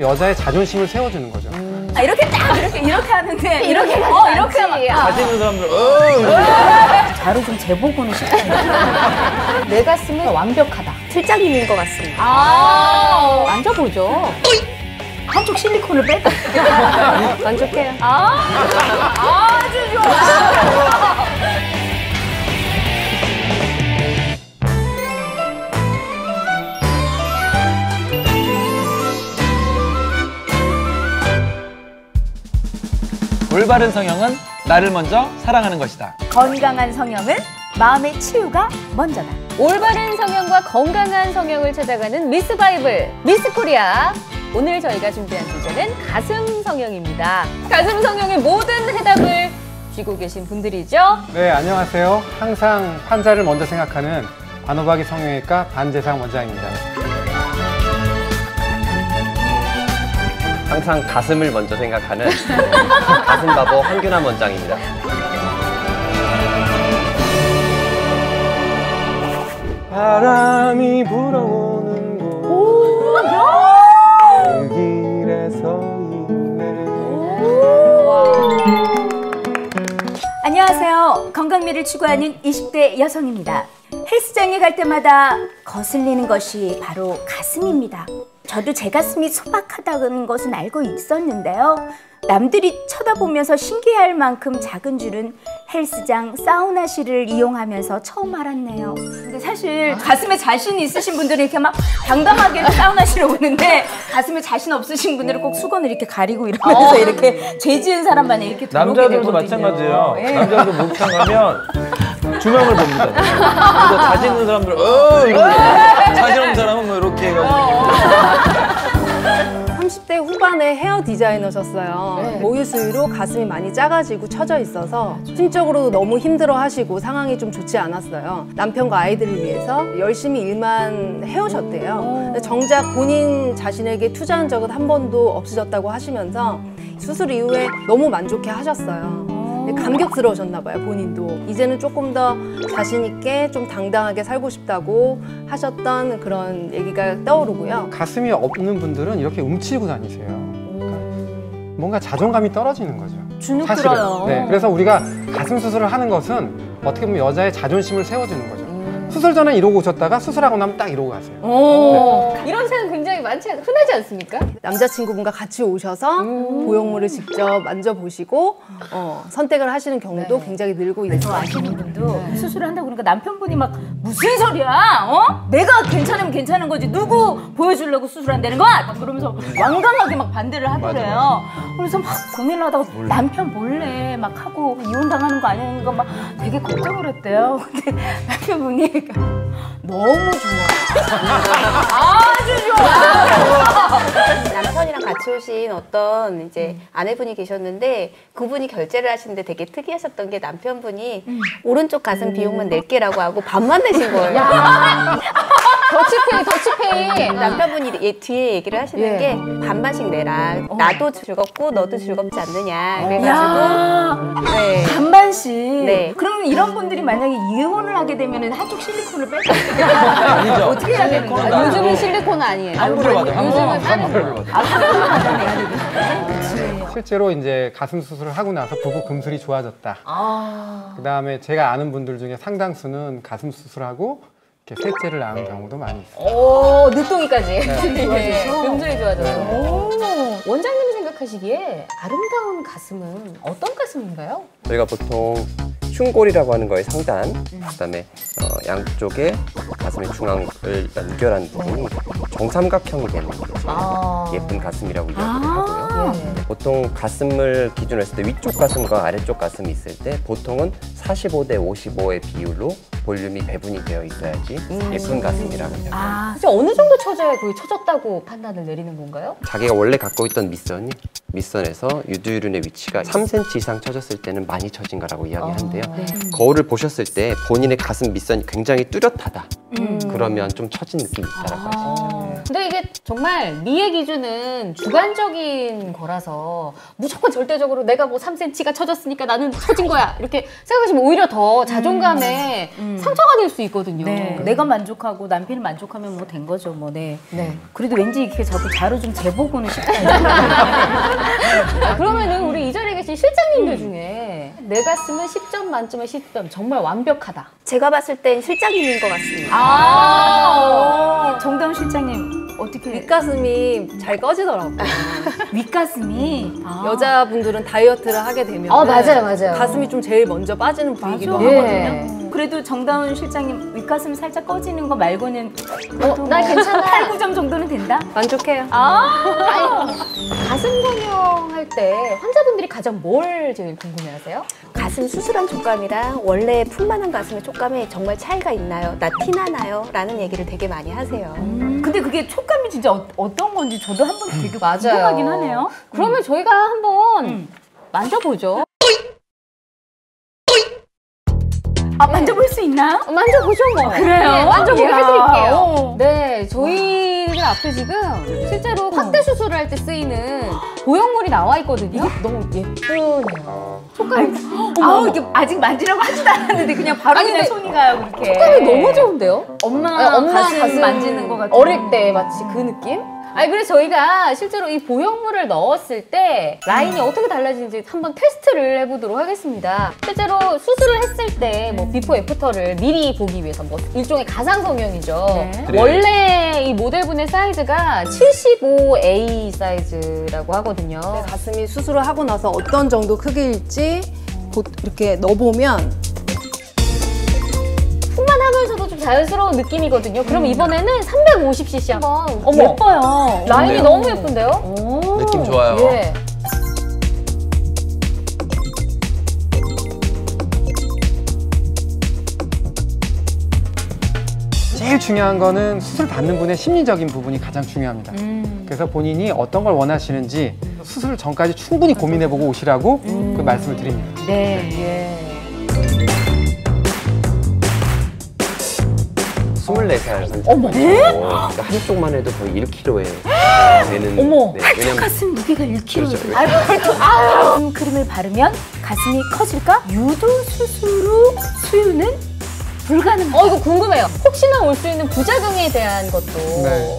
여자의 자존심을 세워주는 거죠. 아, 이렇게 딱 이렇게 이렇게 하는데 이렇게 어 이렇게 하면 아, 가지는 사람들 어 자료 좀 재보고는 싶다. 내 가슴은 완벽하다. 필장님인 것 같습니다. 아 만져보죠. 한쪽 실리콘을 빼고. 만족해요. 아주 좋아. 올바른 성형은 나를 먼저 사랑하는 것이다. 건강한 성형은 마음의 치유가 먼저다. 올바른 성형과 건강한 성형을 찾아가는 미스 바이블, 미스 코리아. 오늘 저희가 준비한 주제는 가슴 성형입니다. 가슴 성형의 모든 해답을 쥐고 계신 분들이죠. 네, 안녕하세요. 항상 환자를 먼저 생각하는 관호박이 성형외과 반재상 원장입니다. 항상 가슴을 먼저 생각하는 가슴 바보 황균함 원장입니다. 바람이 불어오는 곳 그 길에 서 있네 안녕하세요. 건강미를 추구하는 20대 여성입니다. 헬스장에 갈 때마다 거슬리는 것이 바로 가슴입니다. 저도 제 가슴이 소박하다는 것은 알고 있었는데요. 남들이 쳐다보면서 신기할 만큼 작은 줄은 헬스장 사우나실을 이용하면서 처음 알았네요. 근데 사실 가슴에 자신 있으신 분들은 이렇게 막 당당하게 사우나실에 오는데 가슴에 자신 없으신 분들은 꼭 수건을 이렇게 가리고 이러면서 이렇게 죄 지은 사람만 이렇게 들어오게 남자들도 되거든요. 마찬가지예요. 예. 남자도 목욕탕 가면 주명을 봅니다. 그래서 자신 있는 사람들 어 이러고 자신 없는 사람은 뭐 이렇게 해가지고 30대 후반에 헤어 디자이너셨어요. 네. 모유 수유로 가슴이 많이 작아지고 처져 있어서 심적으로도 너무 힘들어 하시고 상황이 좀 좋지 않았어요. 남편과 아이들을 위해서 열심히 일만 해오셨대요. 정작 본인 자신에게 투자한 적은 한 번도 없으셨다고 하시면서 수술 이후에 너무 만족해 하셨어요. 근데 감격스러우셨나 봐요, 본인도. 이제는 조금 더 자신 있게 좀 당당하게 살고 싶다고 하셨던 그런 얘기가 떠오르고요. 가슴이 없는 분들은 이렇게 움츠리고 다니세요. 그러니까 뭔가 자존감이 떨어지는 거죠. 주눅 사실은. 들어요. 네, 그래서 우리가 가슴 수술을 하는 것은 어떻게 보면 여자의 자존심을 세워주는 거죠. 수술 전에 이러고 오셨다가 수술하고 나면 딱 이러고 가세요. 오. 이런 사연 굉장히 많지 않, 흔하지 않습니까? 남자친구분과 같이 오셔서 보형물을 직접 만져보시고 어, 선택을 하시는 경우도 굉장히 늘고 저 있어요. 아시는 분도 수술을 한다고 그러니까 남편분이 막 무슨 소리야? 어? 내가 괜찮으면 괜찮은 거지 누구 보여주려고 수술한다는 거야? 막 그러면서 완강하게 막 반대를 하더래요. 그래서 막 고민을 하다가 남편 몰래 막 하고 이혼 당하는 거 아닌가 막 되게 걱정을 했대요. 근데 남편분이 너무 좋아. 아주 좋아. 남편이랑 같이 오신 어떤 이제 아내분이 계셨는데 그분이 결제를 하시는데 되게 특이하셨던 게 남편분이 오른쪽 가슴 비용만 낼게라고 하고 반만 내신 거예요. 더치페이, 더치페이. 남편분이 얘 뒤에 얘기를 하시는 게 반반씩 내라. 나도 즐겁고 너도 즐겁지 않느냐. 그래가지고 야 네. 반반씩. 네. 그러면 이런 분들이 만약에 이혼을 하게 되면 한쪽 실리콘을 아니죠. 어떻게 해야 되는 거야? 요즘은 실리콘 아니에요. 환불을 받아요. 요즘은 받아요. 실제로 이제 가슴 수술을 하고 나서 부부 금술이 좋아졌다. 그 다음에 제가 아는 분들 중에 상당수는 가슴 수술하고 이렇게 셋째를 낳은 경우도 많이 있어요. 오, 늦둥이까지. 네. 금술이 좋아져서. 오. 원장님이 생각하시기에 아름다운 가슴은 어떤 가슴인가요? 저희가 보통 흉골이라고 하는 거의 상단, 그다음에 어, 양쪽에 가슴의 중앙을 연결한 부분이 정삼각형이 되는 게 아. 예쁜 가슴이라고 이야기를 하고요. 보통 가슴을 기준으로 했을 때 위쪽 가슴과 아래쪽 가슴이 있을 때 보통은 45대 55의 비율로 볼륨이 배분이 되어 있어야지 예쁜 가슴이라고 해요. 아, 사실 어느 정도 쳐져야 그게 쳐졌다고 판단을 내리는 건가요? 자기가 원래 갖고 있던 밑선이 밑선에서 유두유륜의 위치가 3cm 이상 쳐졌을 때는 많이 처진 거라고 이야기하는데요. 거울을 보셨을 때 본인의 가슴 밑선이 굉장히 뚜렷하다. 그러면 좀 처진 느낌이 있다라고 하시죠. 근데 이게 정말 미의 기준은 주관적인 거라서 무조건 절대적으로 내가 뭐 3cm가 처졌으니까 나는 처진 거야 이렇게 생각하시면 오히려 더 자존감에 상처가 될 수 있거든요. 네. 내가 만족하고 남편이 만족하면 뭐 된 거죠, 뭐, 네. 네. 그래도 왠지 이렇게 자꾸 자료 좀 재보고는 싶다. 아, 그러면은 우리 이 자리에 계신 실장님들 중에 내 가슴은 10점 만점에 10점 정말 완벽하다. 제가 봤을 땐 실장님인 것 같습니다. 아, 어떻게. 윗가슴이 잘 꺼지더라고요. 윗가슴이. 아. 여자분들은 다이어트를 하게 되면 어, 맞아요, 맞아요. 가슴이 좀 제일 먼저 빠지는 부위이기도 맞아. 하거든요. 예. 그래도 정다운 실장님 윗가슴 살짝 꺼지는 거 말고는 어, 나 괜찮아. 8, 9점 정도는 된다? 만족해요. 가슴 성형할 때 환자분들이 가장 뭘 제일 궁금해하세요? 가슴 수술한 촉감이랑 원래 풍만한 가슴의 촉감에 정말 차이가 있나요? 나 티나나요? 라는 얘기를 되게 많이 하세요. 근데 그게 촉감이 진짜 어, 떤 건지 저도 한번 되게 궁금하긴 하네요. 그러면 저희가 한번 만져보죠. 아, 만져볼 수 있나요? 어, 만져보죠 뭐. 그래요? 네, 만져보게 이야. 해드릴게요. 어. 네, 저희들 앞에 지금 실제로 확대 수술을 할 때 쓰이는 보형물이 나와 있거든요. 너무 예쁘네요. 촉감이, 아우, 이게 아직 만지라고 하지도 않았는데 그냥 바로 아니, 그냥 근데 손이 가요, 그렇게. 촉감이 너무 좋은데요? 엄마, 네, 엄마 가슴, 가슴 만지는 것 같은. 어릴 때 마치 그 느낌? 아니 그래서 저희가 실제로 이 보형물을 넣었을 때 라인이 어떻게 달라지는지 한번 테스트를 해보도록 하겠습니다. 실제로 수술을 했을 때 뭐 비포 애프터를 미리 보기 위해서 뭐 일종의 가상 성형이죠. 네. 원래 이 모델분의 사이즈가 75A 사이즈라고 하거든요. 가슴이 수술을 하고 나서 어떤 정도 크기일지 보- 이렇게 넣어보면 좀 자연스러운 느낌이거든요. 그럼 이번에는 350cc 한번 어머 예뻐요. 라인이 좋네요. 너무 예쁜데요? 오. 느낌 좋아요. 예. 제일 중요한 거는 수술 받는 분의 심리적인 부분이 가장 중요합니다. 그래서 본인이 어떤 걸 원하시는지 수술 전까지 충분히 고민해보고 오시라고 그 말씀을 드립니다. 네. 24살 환자. 그러니까 한쪽만 해도 거의 1kg에 되는. 어머. 네, 왜냐면 가슴 무게가 1kg. 그렇죠. 가슴 크림을 바르면 가슴이 커질까? 유도 수술 후 수유는 불가능하다. 어 이거 궁금해요. 혹시나 올 수 있는 부작용에 대한 것도 네.